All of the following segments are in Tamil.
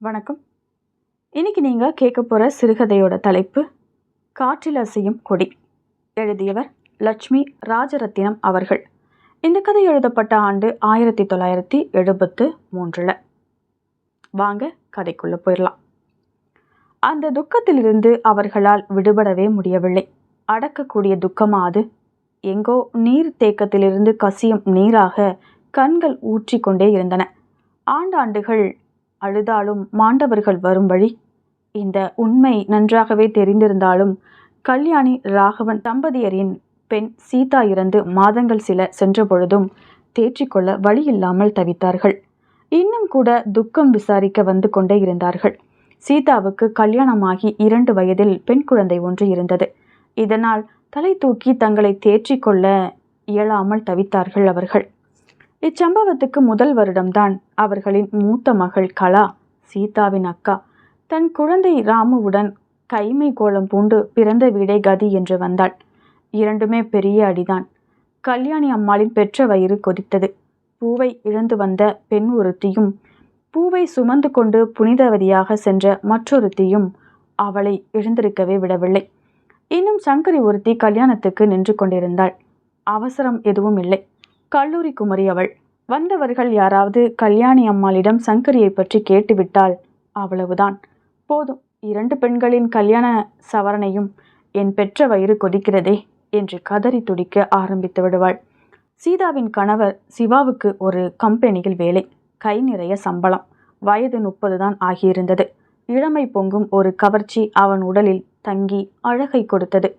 வணக்கம். இன்னைக்கு நீங்கள் கேட்க போகிற சிறுகதையோட தலைப்பு காற்றில் அசையும் கொடி எழுதியவர் லட்சுமி ராஜரத்தினம் அவர்கள். இந்த கதை எழுதப்பட்ட ஆண்டு ஆயிரத்தி தொள்ளாயிரத்தி எழுபத்து மூன்றில். வாங்க கதைக்குள்ளே போயிடலாம் அந்த துக்கத்திலிருந்து அவர்களால் விடுபடவே முடியவில்லை. அடக்கக்கூடிய துக்கமா அது எங்கோ நீர் தேக்கத்திலிருந்து கசியும் நீராக கண்கள் ஊற்றிக்கொண்டே இருந்தன. ஆண்டாண்டுகள் அழுதாலும் மாண்டவர்கள் வரும் வழி. இந்த உண்மை நன்றாகவே தெரிந்திருந்தாலும் கல்யாணி ராகவன் தம்பதியரின் பெண் சீதா இறந்து மாதங்கள் சில சென்றபொழுதும் தேற்றிக்கொள்ள வழியில்லாமல் தவித்தார்கள். இன்னும் கூட துக்கம் விசாரிக்க வந்து கொண்டே இருந்தார்கள். சீதாவுக்கு கல்யாணமாகி இரண்டு வயதில் பெண் குழந்தை ஒன்று இருந்தது. இதனால் தலை தூக்கி தங்களை தேற்றிக்கொள்ள இயலாமல் தவித்தார்கள் அவர்கள். இச்சம்பவத்துக்கு முதல் வருடம்தான் அவர்களின் மூத்த மகள் கலா சீதாவின் அக்கா. தன் குழந்தை ராமுவுடன் கைமை கோலம் பூண்டு பிறந்த வீடே கதி என்று வந்தாள். இரண்டுமே பெரிய அடிதான். கல்யாணி அம்மாளின் பெற்ற வயிறு கொதித்தது. பூவை இழந்து வந்த பெண் ஒருத்தியும் பூவை சுமந்து கொண்டு புனிதவதியாக சென்ற மற்றொருத்தியும் அவளை எழுந்திருக்கவே விடவில்லை. இன்னும் சங்கரி ஒருத்தி கல்யாணத்துக்கு நின்று கொண்டிருந்தாள். அவசரம் எதுவும் இல்லை. கல்லூரி குமரி அவள். வந்தவர்கள் யாராவது கல்யாணி அம்மாளிடம் சங்கரியை பற்றி கேட்டுவிட்டால் அவ்வளவுதான். போதும் இரண்டு பெண்களின் கல்யாண சவரணையும் என் பெற்ற வயிறு கொதிக்கிறதே என்று கதறி துடிக்க ஆரம்பித்து விடுவாள். சீதாவின் கணவர் சிவாவுக்கு ஒரு கம்பெனியில் வேலை கை நிறைய சம்பளம். வயது முப்பது தான் ஆகியிருந்தது. இளமை பொங்கும் ஒரு கவர்ச்சி அவன் உடலில் தங்கி அழகை கொடுத்தது.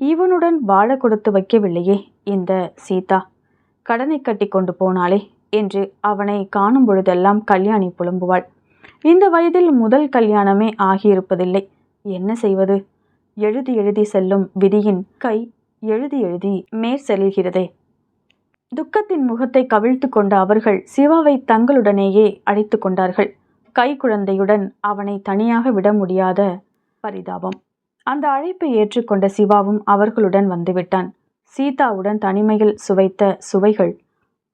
இவனுடன் வாழ கொடுத்து வைக்கவில்லையே இந்த சீதா. கடனை கட்டி கொண்டு போனாளே என்று அவனை காணும் பொழுதெல்லாம் கல்யாணி புலம்புவாள். இந்த வயதில் முதல் கல்யாணமே ஆகியிருப்பதில்லை. என்ன செய்வது? எழுதி எழுதி செல்லும் விதியின் கை எழுதி எழுதி மேற் செல்கிறதே. துக்கத்தின் முகத்தை கவிழ்த்து கொண்ட அவர்கள் சிவாவை தங்களுடனேயே அழைத்து கொண்டார்கள். கை குழந்தையுடன் அவனை தனியாக விட முடியாத பரிதாபம். அந்த அழைப்பை ஏற்றுக்கொண்ட சிவாவும் அவர்களுடன் வந்துவிட்டான். சீதாவுடன் தனிமையில் சுவைத்த சுவைகள்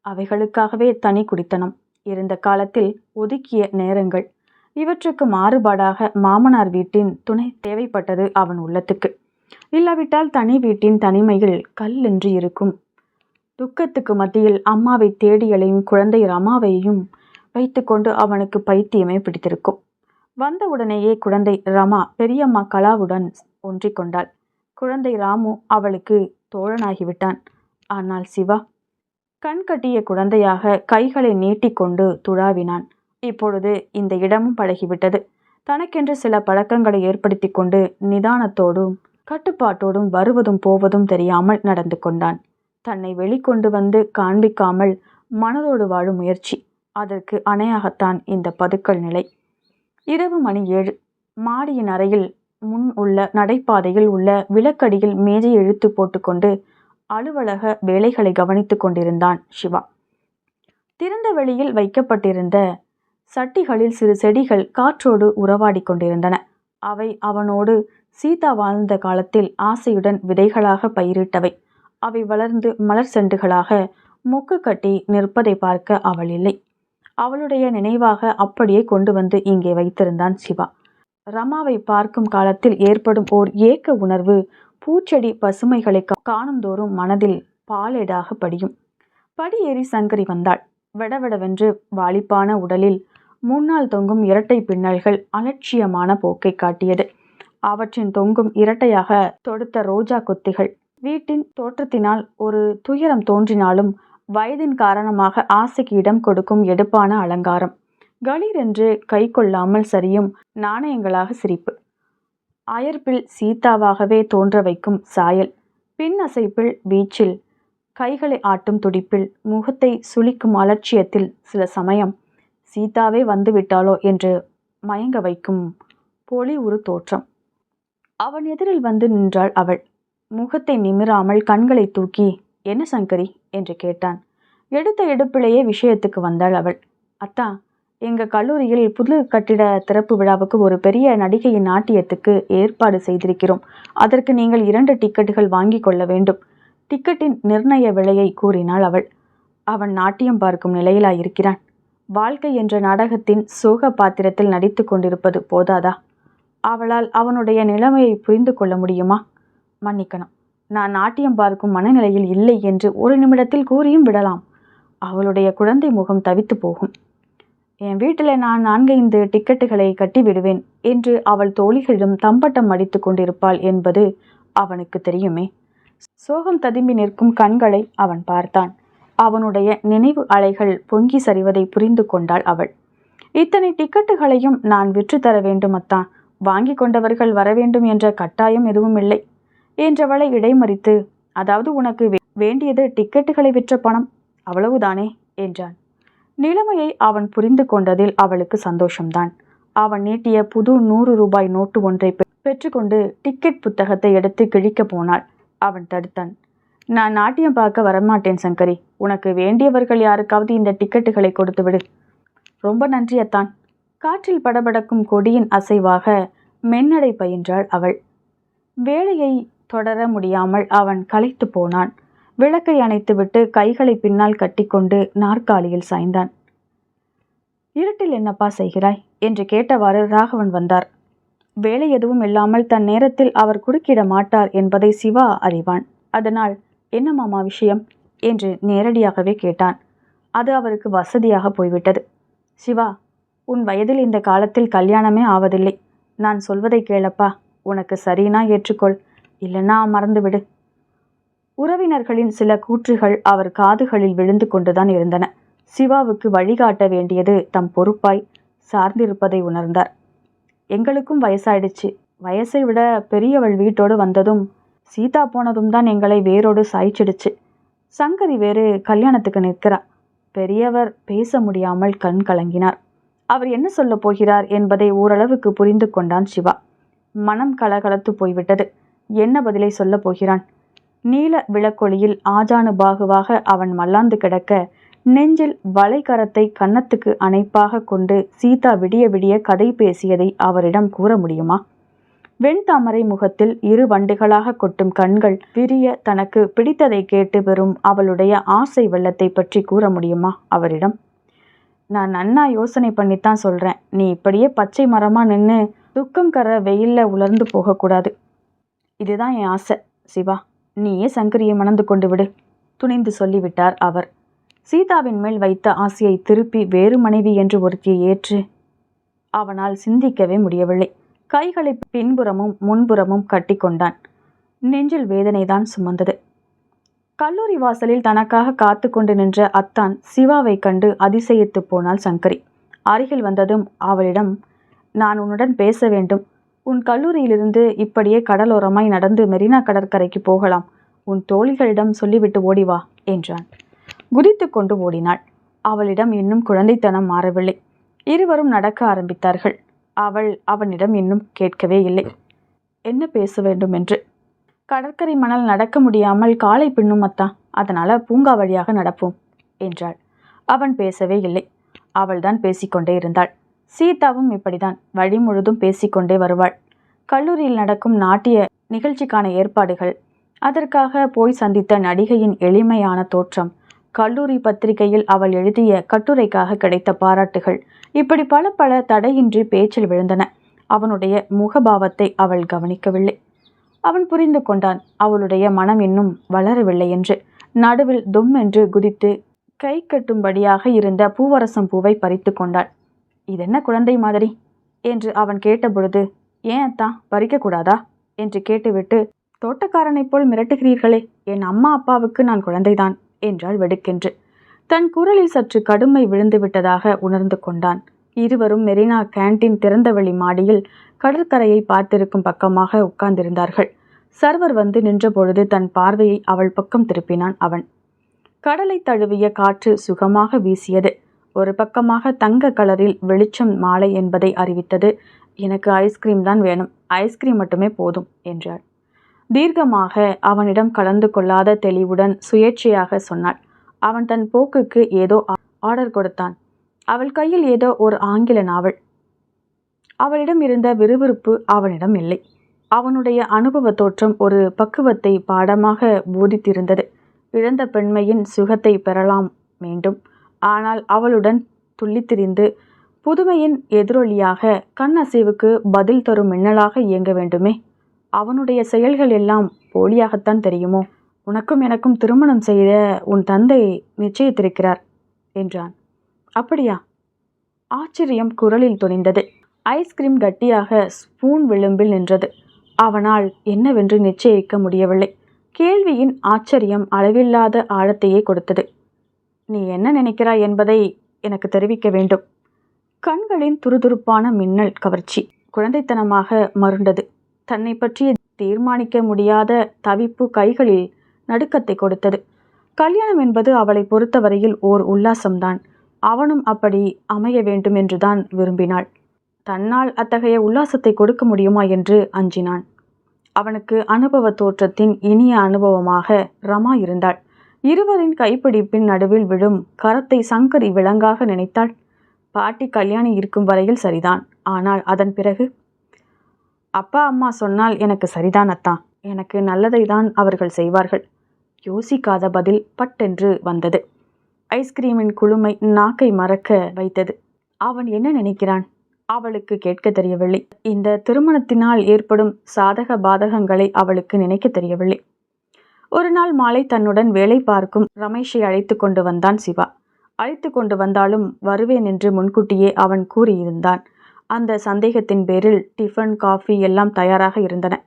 அவைகளுக்காகவே தனி குடித்தனம். இருந்த காலத்தில் ஒதுக்கிய நேரங்கள். இவற்றுக்கு மாறுபாடாக மாமனார் வீட்டின் துணை தேவைப்பட்டது அவன் உள்ளத்துக்கு. இல்லாவிட்டால் தனி வீட்டின் தனிமையில் கல்லென்று இருக்கும். துக்கத்துக்கு மத்தியில் அம்மாவை தேடி அலையும் குழந்தை ரமாவையும் வைத்துக்கொண்டு அவனுக்கு பைத்தியமே பிடித்திருக்கும். வந்தவுடனேயே குழந்தை ரமா பெரியம்மா கலாவுடன் ஒன்றிக்கொண்டாள் குழந்தை ராமு அவளுக்கு தோழனாகிவிட்டான். ஆனால் சிவா கண் கட்டிய குழந்தையாக கைகளை நீட்டிக்கொண்டு துழாவினான். இப்பொழுது இந்த இடமும் பழகிவிட்டது. தனக்கென்று சில பழக்கங்களை ஏற்படுத்தி கொண்டு நிதானத்தோடும் கட்டுப்பாட்டோடும் வருவதும் போவதும் தெரியாமல் நடந்து கொண்டான். தன்னை வெளிக்கொண்டு வந்து காண்பிக்காமல் மனதோடு வாழும் முயற்சி. அதற்கு அணையாகத்தான் இந்த பதுக்கல் நிலை. இரவு மணி ஏழு. மாடியின் அறையில் முன் உள்ள நடைபாதையில் உள்ள விளக்கடியில் மேஜை இழுத்து போட்டுக்கொண்டு அலுவலக வேலைகளை கவனித்து கொண்டிருந்தான் சிவா. திறந்த வெளியில் வைக்கப்பட்டிருந்த சட்டிகளில் சிறு செடிகள் காற்றோடு உறவாடி கொண்டிருந்தன. அவை அவனோடு சீதா வாழ்ந்த காலத்தில் ஆசையுடன் விதைகளாக பயிரிட்டவை. அவை வளர்ந்து மலர் செண்டுகளாக மொக்கு கட்டி நிற்பதை பார்க்க அவள் இல்லை. அவளுடைய நினைவாக அப்படியே கொண்டு வந்து இங்கே வைத்திருந்தான் சிவா. ரமாவை பார்க்கும் காலத்தில் ஏற்படும் ஓர் ஏக்க உணர்வு பூச்செடி பசுமைகளை காணுந்தோறும் மனதில் பாலேடாக படியும். படியேறி சங்கரி வந்தாள். வெடவெடவென்று வாலிப்பான உடலில் முன்னால் தொங்கும் இரட்டை பின்னல்கள் அலட்சியமான போக்கை காட்டியது. அவற்றின் தொங்கும் இரட்டையாக தொடுத்த ரோஜா கொத்திகள். வீட்டின் தோற்றத்தினால் ஒரு துயரம் தோன்றினாலும் வயதின் காரணமாக ஆசைக்கு இடம் கொடுக்கும் எடுப்பான அலங்காரம். களீர் என்று கை கொள்ளாமல் சரியும் நாணயங்களாக சிரிப்பு. அயர்ப்பில் சீதாவாகவே தோன்ற வைக்கும் சாயல். பின் அசைப்பில் வீச்சில். கைகளை ஆட்டும் துடிப்பில். முகத்தை சுளிக்கும் அலட்சியத்தில் சில சமயம். சீதாவே வந்துவிட்டாளோ என்று மயங்க வைக்கும் பொலி ஒரு தோற்றம். அவன் எதிரில் வந்து நின்றாள் அவள். முகத்தை நிமிராமல் கண்களை தூக்கி என்ன சங்கரி? என்று கேட்டான். எடுத்த எடுப்பிலேயே விஷயத்துக்கு வந்தாள் அவள். அத்தா எங்கள் கல்லூரியில் புது கட்டிட திறப்பு விழாவுக்கு ஒரு பெரிய நடிகையின் நாட்டியத்துக்கு ஏற்பாடு செய்திருக்கிறோம். அதற்கு நீங்கள் இரண்டு டிக்கெட்டுகள் வாங்கி கொள்ள வேண்டும். டிக்கெட்டின் நிர்ணய விலையை கூறினாள் அவள். அவன் நாட்டியம் பார்க்கும் நிலையிலாயிருக்கிறான். வாழ்க்கை என்ற நாடகத்தின் சோக பாத்திரத்தில் நடித்து கொண்டிருப்பது போதாதா? அவளால் அவனுடைய நிலைமையை புரிந்து கொள்ள முடியுமா? மன்னிக்கணும். நான் நாட்டியம் பார்க்கும் மனநிலையில் இல்லை என்று ஒரு நிமிடத்தில் கூறியும் விடலாம். அவளுடைய குழந்தை முகம் தவித்து போகும். என் வீட்டில் நான் நான்கைந்து டிக்கெட்டுகளை கட்டி விடுவேன் என்று அவள் தோழிகளிடம் தம்பட்டம் அடித்து கொண்டிருப்பாள் என்பது அவனுக்கு தெரியுமே. சோகம் ததும்பி நிற்கும் கண்களை அவன் பார்த்தான். அவனுடைய நினைவு அலைகள் பொங்கி சரிவதை புரிந்து கொண்டாள் அவள். இத்தனை டிக்கெட்டுகளையும் நான் விற்று தர வேண்டுமத்தான் வாங்கி கொண்டவர்கள் வர வேண்டும் என்ற கட்டாயம் எதுவும் இல்லை என்றவளை இடைமறித்து அதாவது உனக்கு வே- வேண்டியது டிக்கெட்டுகளை விற்ற பணம். அவ்வளவுதானே? என்றான். நிலைமையை அவன் புரிந்து கொண்டதில் அவளுக்கு சந்தோஷம்தான். அவன் நீட்டிய புது நூறு ரூபாய் நோட்டு ஒன்றை பெற்றுக்கொண்டு டிக்கெட் புத்தகத்தை எடுத்து கிழிக்கப் போனாள். அவன் தடுத்தான். நான் நாட்டியம் பார்க்க வரமாட்டேன் சங்கரி. உனக்கு வேண்டியவர்கள் யாருக்காவது இந்த டிக்கெட்டுகளை கொடுத்து விடு. ரொம்ப நன்றி அத்தான். காற்றில் படபடக்கும் கொடியின் அசைவாக மென்னடை பயின்றாள் அவள். வேலையை தொடர முடியாமல் அவன் களைத்து போனான். விளக்கை அணைத்துவிட்டு கைகளை பின்னால் கட்டிக்கொண்டு நாற்காலியில் சாய்ந்தான். இருட்டில் என்னப்பா செய்கிறாய்? என்று கேட்டவாறு ராகவன் வந்தார். வேலை எதுவும் இல்லாமல் தன் நேரத்தில் அவர் குறுக்கிட மாட்டார் என்பதை சிவா அறிவான். அதனால் என்ன மாமா விஷயம்? என்று நேரடியாகவே கேட்டான். அது அவருக்கு வசதியாக போய்விட்டது. சிவா உன் வயதில் இந்த காலத்தில் கல்யாணமே ஆவதில்லை. நான் சொல்வதை கேளப்பா. உனக்கு சரினா ஏற்றுக்கொள். இல்லைன்னா மறந்துவிடு. உறவினர்களின் சில கூற்றுகள் அவர் காதுகளில் விழுந்து கொண்டுதான் இருந்தன. சிவாவுக்கு வழிகாட்ட வேண்டியது தம் பொறுப்பாய் சார்ந்திருப்பதை உணர்ந்தார். எங்களுக்கும் வயசாயிடுச்சு. வயசை விட பெரியவள் வீட்டோடு வந்ததும் சீதா போனதும் தான் எங்களை வேரோடு சாய்ச்சிடுச்சு. சங்கரி வேறு கல்யாணத்துக்கு நிற்கிறா. பெரியவர் பேச முடியாமல் கண் கலங்கினார். அவர் என்ன சொல்லப் போகிறார் என்பதை ஓரளவுக்கு புரிந்து கொண்டான் சிவா. மனம் கலகலத்து போய்விட்டது. என்ன பதிலை சொல்லப் போகிறான்? நீல விளக்கொளியில் ஆஜானு பாகுவாக அவன் மல்லாந்து கிடக்க நெஞ்சில் வளைகரத்தை கன்னத்துக்கு அணைப்பாக கொண்டு சீதா விடிய விடிய கதை பேசியதை அவரிடம் கூற முடியுமா? வெண்தாமரை முகத்தில் இரு வண்டுகளாக கொட்டும் கண்கள் விரிய தனக்கு பிடித்ததை கேட்டு பெறும் அவளுடைய ஆசை வெள்ளத்தை பற்றி கூற முடியுமா அவரிடம்? நான் நன்னா யோசனை பண்ணித்தான் சொல்கிறேன் நீ இப்படியே பச்சை மரமாக நின்று துக்கம் கர வெயிலில் உலர்ந்து போகக்கூடாது. இதுதான் என் ஆசை சிவா. நீயே சங்கரியை மணந்து கொண்டு விடு துணிந்து சொல்லிவிட்டார் அவர். சீதாவின் மேல் வைத்த ஆசையை திருப்பி வேறு மனைவி என்று ஒருத்தியை ஏற்று அவனால் சிந்திக்கவே முடியவில்லை. கைகளை பின்புறமும் முன்புறமும் கட்டிக்கொண்டான் நெஞ்சில் வேதனைதான் சுமந்தது. கல்லூரி வாசலில் தனக்காக காத்து கொண்டு நின்ற அத்தான் சிவாவை கண்டு அதிசயித்து போனாள் சங்கரி. அருகில் வந்ததும் அவளிடம் நான் உன்னுடன் பேச வேண்டும். உன் கல்லூரியிலிருந்து இப்படியே கடலோரமாய் நடந்து மெரினா கடற்கரைக்கு போகலாம். உன் தோழிகளிடம் சொல்லிவிட்டு ஓடி வா என்றான். குதித்து கொண்டு ஓடினாள். அவளிடம் இன்னும் குழந்தைத்தனம் மாறவில்லை. இருவரும் நடக்க ஆரம்பித்தார்கள். அவள் அவனிடம் இன்னும் கேட்கவே இல்லை. என்ன பேச வேண்டும் என்று கடற்கரை மணல் நடக்க முடியாமல் காலை பின்னும் அத்தான் அதனால் பூங்கா வழியாக நடப்போம் என்றாள். அவன் பேசவே இல்லை. அவள்தான் பேசிக்கொண்டே இருந்தாள். சீதாவும் இப்படிதான் வழி முழுதும் பேசிக்கொண்டே வருவாள். கல்லூரியில் நடக்கும் நாட்டிய நிகழ்ச்சிக்கான ஏற்பாடுகள். அதற்காக போய் சந்தித்த நடிகையின் எளிமையான தோற்றம். கல்லூரி பத்திரிகையில் அவள் எழுதிய கட்டுரைக்காக கிடைத்த பாராட்டுகள். இப்படி பல பல தடையின்றி பேச்சில் விழுந்தன. அவனுடைய முகபாவத்தை அவள் கவனிக்கவில்லை. அவன் புரிந்து கொண்டான் அவளுடைய மனம் இன்னும் வளரவில்லை என்று. நடுவில் தும் என்று குதித்து கை கட்டும்படியாக இருந்த பூவரசம் பூவை பறித்து கொண்டாள். இது என்ன குழந்தை மாதிரி என்று அவன் கேட்டபொழுது ஏன் அத்தான் பறிக்கக்கூடாதா என்று கேட்டுவிட்டு தோட்டக்காரனைப் போல் மிரட்டுகிறீர்களே என் அம்மா அப்பாவுக்கு நான் குழந்தைதான் என்றாள் வெடுக்கென்று. தன் குரலில் சற்று கடுமை விழுந்து விட்டதாக உணர்ந்து கொண்டான். இருவரும் மெரினா கேண்டீன் திறந்தவெளி மாடியில் கடற்கரையை பார்த்திருக்கும் பக்கமாக உட்கார்ந்திருந்தார்கள். சர்வர் வந்து நின்றபொழுது தன் பார்வையை அவள் பக்கம் திருப்பினான் அவன். கடலை தழுவிய காற்று சுகமாக வீசியது. ஒரு பக்கமாக தங்க கலரில் வெளிச்சம் மாலை என்பதை அறிவித்தது. எனக்கு ஐஸ்கிரீம் தான் வேணும். ஐஸ்கிரீம் மட்டுமே போதும் என்றாள். தீர்க்கமாக அவனிடம் கலந்து கொள்ளாத தெளிவுடன் சுயேட்சையாக சொன்னாள். அவன் தன் போக்குக்கு ஏதோ ஆர்டர் கொடுத்தான். அவள் கையில் ஏதோ ஒரு ஆங்கில நாவல். அவளிடம் இருந்த விறுவிறுப்பு அவனிடம் இல்லை. அவனுடைய அனுபவ தோற்றம் ஒரு பக்குவத்தை பாடமாக போதித்திருந்தது. இழந்த பெண்மையின் சுகத்தை பெறலாம் வேண்டும். ஆனால் அவளுடன் துள்ளித்திரிந்து புதுமையின் எதிரொலியாக கண் அசைவுக்கு பதில் தரும் மின்னலாக இயங்க வேண்டுமே? அவனுடைய செயல்கள் எல்லாம் போலியாகத்தான் தெரியுமோ? உனக்கும் எனக்கும் திருமணம் செய்த உன் தந்தை நிச்சயித்திருக்கிறார் என்றான். அப்படியா? ஆச்சரியம் குரலில் துணிந்தது. ஐஸ்கிரீம் கட்டியாக ஸ்பூன் விளிம்பில் நின்றது. அவனால் என்னவென்று நிச்சயிக்க முடியவில்லை. கேள்வியின் ஆச்சரியம் அளவில்லாத ஆழத்தையே கொடுத்தது. நீ என்ன நினைக்கிறாய் என்பதை எனக்கு தெரிவிக்க வேண்டும். கண்களின் துருதுருப்பான மின்னல் கவர்ச்சி குழந்தைத்தனமாக மருண்டது. தன்னை பற்றி தீர்மானிக்க முடியாத தவிப்பு கைகளில் நடுக்கத்தை கொடுத்தது. கல்யாணம் என்பது அவளை பொறுத்தவரையில் ஓர் உல்லாசம்தான். அவனும் அப்படி அமைய வேண்டும் என்றுதான் விரும்பினாள். தன்னால் அத்தகைய உல்லாசத்தை கொடுக்க முடியுமா என்று அஞ்சினான். அவனுக்கு அனுபவ தோற்றத்தின் இனிய அனுபவமாக ரமா இருந்தாள். இருவரின் கைப்பிடிப்பின் நடுவில் விழும் கரத்தை சங்கரி விலங்காக நினைத்தாள். பாட்டி கல்யாணி இருக்கும் வரையில் சரிதான். ஆனால் அதன் பிறகு? அப்பா அம்மா சொன்னால் எனக்கு சரிதான் அத்தான் எனக்கு நல்லதை தான் அவர்கள் செய்வார்கள். யோசிக்காத பதில் பட்டென்று வந்தது. ஐஸ்கிரீமின் குழுமை நாக்கை மறக்க வைத்தது. அவன் என்ன நினைக்கிறான்? அவளுக்கு கேட்க தெரியவில்லை. இந்த திருமணத்தினால் ஏற்படும் சாதக பாதகங்களை அவளுக்கு நினைக்க தெரியவில்லை. ஒரு நாள் மாலை தன்னுடன் வேலை பார்க்கும் ரமேஷை அழைத்து கொண்டு வந்தான் சிவா. அழைத்து கொண்டு வந்தாலும் வருவேன் என்று முன்கூட்டியே அவன் கூறியிருந்தான். அந்த சந்தேகத்தின் பேரில் டிஃபன் காஃபி எல்லாம் தயாராக இருந்தன.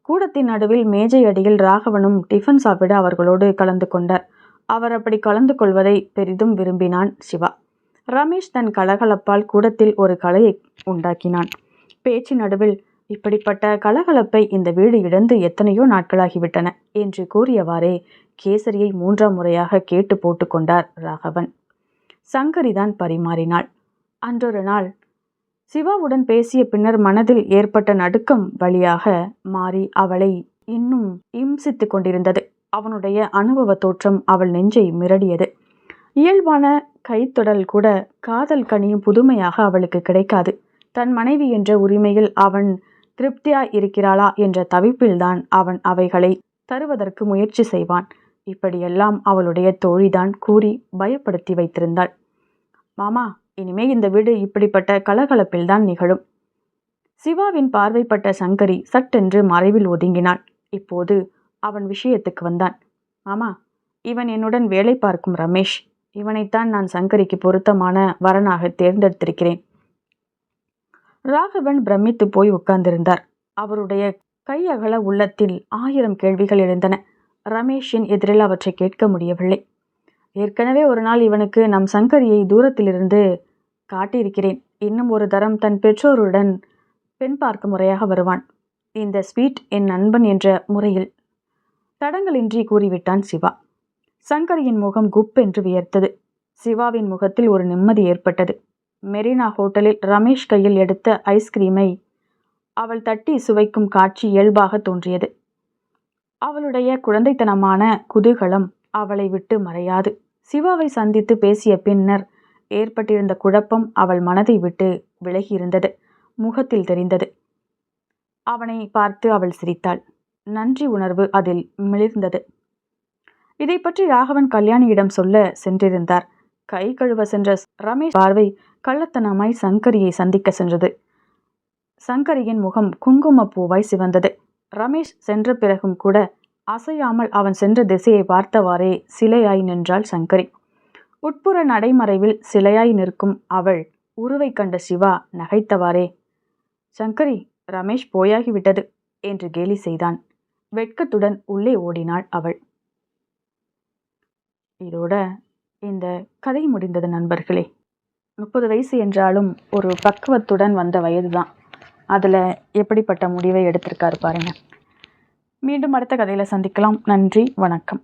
கூடத்தின் நடுவில் மேஜை அடியில் ராகவனும் டிஃபன் சாப்பிட அவர்களோடு கலந்து கொண்டார். அவர் அப்படி கலந்து கொள்வதை பெரிதும் விரும்பினான் சிவா. ரமேஷ் தன் கலகலப்பால் கூடத்தில் ஒரு கலையை உண்டாக்கினான். பேச்சு நடுவில் இப்படிப்பட்ட கலகலப்பை இந்த வீடு இழந்து எத்தனையோ நாட்களாகிவிட்டன என்று கூறியவாறே கேசரியை மூன்றாம் முறையாக கேட்டு போட்டுக்கொண்டார் ராகவன். சங்கரிதான் பரிமாறினாள். அன்றொரு நாள் சிவாவுடன் பேசிய பின்னர் மனதில் ஏற்பட்ட நடுக்கம் வழியாக மாறி அவளை இன்னும் இம்சித்து கொண்டிருந்தது. அவனுடைய அனுபவ தோற்றம் அவள் நெஞ்சை மிரடியது. இயல்பான கைத்தொடல் கூட காதல் கனியும் புதுமையாக அவளுக்கு கிடைக்காது. தன் மனைவி என்ற உரிமையில் அவன் திருப்தியாய் இருக்கிறாளா என்ற தவிப்பில்தான் அவன் அவைகளை தருவதற்கு முயற்சி செய்வான். இப்படியெல்லாம் அவளுடைய தோழிதான் கூறி பயப்படுத்தி வைத்திருந்தாள். மாமா இனிமே இந்த வீடு இப்படிப்பட்ட கலகலப்பில்தான் நிகழும் சிவாவின் பார்வைப்பட்ட சங்கரி சட்டென்று மறைவில் ஒதுங்கினாள். இப்போது அவன் விஷயத்துக்கு வந்தான். மாமா இவன் என்னுடன் வேலை பார்க்கும் ரமேஷ். இவனைத்தான் நான் சங்கரிக்கு பொருத்தமான வரனாக தேர்ந்தெடுத்திருக்கிறேன். ராகவன் பிரமித்து போய் உட்கார்ந்திருந்தார். அவருடைய கையகல உள்ளத்தில் ஆயிரம் கேள்விகள் எழுந்தன. ரமேஷின் எதிரில் அவற்றை கேட்க முடியவில்லை. ஏற்கனவே ஒரு நாள் இவனுக்கு நம் சங்கரியை தூரத்திலிருந்து காட்டியிருக்கிறேன். இன்னும் ஒரு தரம் தன் பெற்றோருடன் பெண் பார்க்க முறையாக வருவான். இந்த ஸ்வீட் என் நண்பன் என்ற முறையில். தடங்களின்றி கூறிவிட்டான் சிவா. சங்கரியின் முகம் குப்பென்று வியர்த்தது. சிவாவின் முகத்தில் ஒரு நிம்மதி ஏற்பட்டது. மெரினா ஹோட்டலில் ரமேஷ் கையில் எடுத்த ஐஸ்கிரீமை அவள் தட்டி சுவைக்கும் காட்சி இயல்பாக தோன்றியது. அவளுடைய குழந்தைத்தனமான குதூகலம் அவளை விட்டு மறையாது. சிவாவை சந்தித்து பேசிய பின்னர் ஏற்பட்டிருந்த குழப்பம் அவள் மனதை விட்டு விலகியிருந்தது. முகத்தில் தெரிந்தது. அவனை பார்த்து அவள் சிரித்தாள். நன்றி உணர்வு அதில் மிளிர்ந்தது. இதை பற்றி ராகவன் கல்யாணியிடம் சொல்ல சென்றிருந்தார். கை கழுவ சென்ற ரமேஷ் பார்வை கள்ளத்தனமாய் சங்கரியை சந்திக்க சென்றது. சங்கரியின் முகம் குங்கும பூவாய் சிவந்தது. ரமேஷ் சென்ற பிறகும் கூட அசையாமல் அவன் சென்ற திசையை பார்த்தவாறே சிலையாய் நின்றாள் சங்கரி. உட்புற நடைமறைவில் சிலையாய் நிற்கும் அவள் உருவை கண்ட சிவா நகைத்தவாறே சங்கரி ரமேஷ் போயாகிவிட்டது என்று கேலி செய்தான். வெட்கத்துடன் உள்ளே ஓடினாள் அவள். இதோட இந்த கதை முடிந்தது நண்பர்களே. முப்பது வயசு என்றாலும் ஒரு பக்குவத்துடன் வந்த வயது தான் அதில் எப்படிப்பட்ட முடிவை எடுத்திருக்காரு பாருங்கள் மீண்டும் அடுத்த கதையில் சந்திக்கலாம். நன்றி வணக்கம்.